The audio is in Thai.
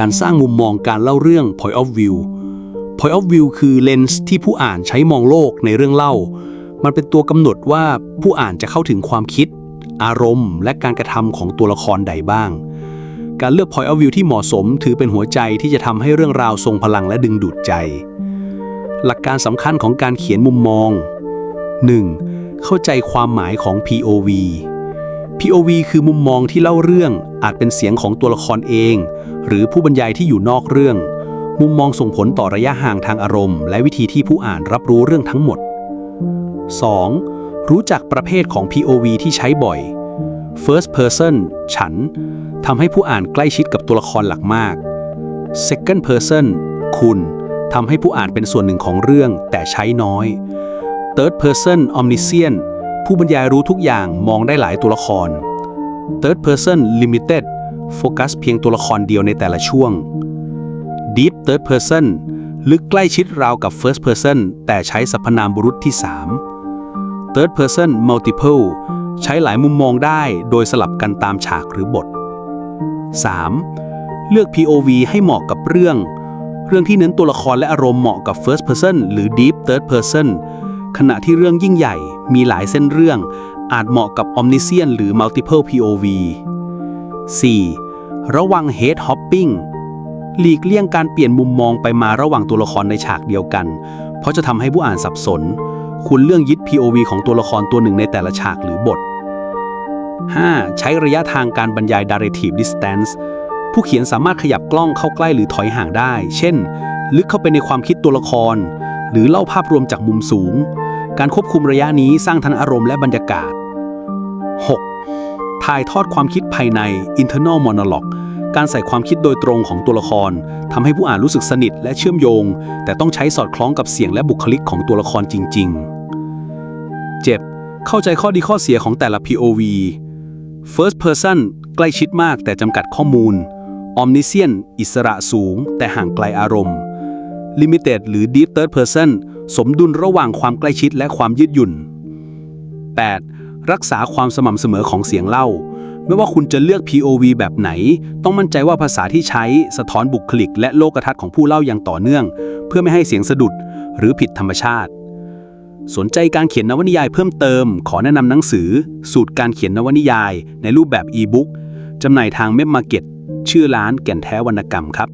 การสร้างมุมมองการเล่าเรื่อง point of view point of view คือเลนส์ที่ผู้อ่านใช้มองโลกในเรื่องเล่า มันเป็นตัวกำหนดว่าผู้อ่านจะเข้าถึงความคิด อารมณ์ และการกระทำของตัวละครใดบ้าง การเลือก point of view ที่เหมาะสมถือเป็นหัวใจที่จะทำให้เรื่องราวทรงพลังและดึงดูดใจ หลักการสำคัญของการเขียนมุมมอง 1. เข้าใจความหมายของ POV POV คือมุมมองที่เล่าเรื่องอาจเป็นเสียงของตัวละครเอง หรือผู้บรรยายที่อยู่นอกเรื่อง มุมมองส่งผลต่อระยะห่างทางอารมณ์ และวิธีที่ผู้อ่านรับรู้เรื่องทั้งหมด 2. รู้จักประเภทของ POV ที่ใช้บ่อย First person ฉันทำให้ผู้อ่านใกล้ชิดกับตัวละครหลักมาก Second person คุณทำให้ผู้อ่านเป็นส่วนหนึ่งของเรื่องแต่ใช้น้อย Third person omniscient ผู้บรรยายรู้ทุกอย่างมองได้หลายตัวละคร Third person limited โฟกัสเพียงตัวละครเดียวในแต่ละช่วง Deep third person ลึกใกล้ชิดราวกับ first person แต่ใช้สรรพนามบุรุษที่ 3 Third person multiple ใช้หลายมุมมองได้โดยสลับกันตามฉากหรือบท 3. เลือก POV ให้เหมาะกับเรื่อง เรื่องที่เน้นตัวละครและอารมณ์เหมาะกับ first person หรือ deep third person ขณะที่เรื่องยิ่งใหญ่มีหลายเส้นเรื่อง อาจเหมาะกับ omniscient หรือ multiple POV 4. ระวัง head hopping หลีกเลี่ยงการเปลี่ยนมุมมองไปมาระหว่างตัวละครในฉากเดียวกัน เพราะจะทำให้ผู้อ่านสับสน คุณเรื่องยึด POV ของตัวละครตัวหนึ่งในแต่ละฉากหรือบท 5. ใช้ระยะทางการบรรยาย directive distance ผู้เขียนสามารถขยับกล้องเข้าใกล้หรือถอยห่างได้ เช่น ลึกเข้าไปในความคิดตัวละคร หรือเล่าภาพรวมจากมุมสูง การควบคุมระยะนี้สร้างทันอารมณ์และบรรยากาศ 6. ถ่ายทอดความคิดภายใน internal monologue การใส่ความคิดโดยตรงของตัวละครทำให้ผู้อ่านรู้สึกสนิทและเชื่อมโยง แต่ต้องใช้สอดคล้องกับเสียงและบุคลิกของตัวละครจริงๆ 7. เข้าใจข้อดีข้อเสียของแต่ละ POV First person ใกล้ชิดมากแต่จำกัดข้อมูล Omniscient อิสระสูง แต่ห่างไกลอารมณ์ Limited หรือ Deep Third Person สมดุลระหว่างความใกล้ชิดและความยืดหยุ่น 8. รักษาความสม่ำเสมอของเสียงเล่า ไม่ว่าคุณจะเลือก POV แบบไหน ต้องมั่นใจว่าภาษาที่ใช้สะท้อนบุคลิก และโลกทัศน์ของผู้เล่าอย่างต่อเนื่อง เพื่อไม่ให้เสียงสะดุดหรือผิดธรรมชาติ สนใจการเขียนนวนิยายเพิ่มเติม ขอแนะนำหนังสือ สูตรการเขียนนวนิยาย ในรูปแบบอีบุ๊กจำหน่ายทางเมมมาเก็ตชื่อร้านแก่นแท้วรรณกรรมครับ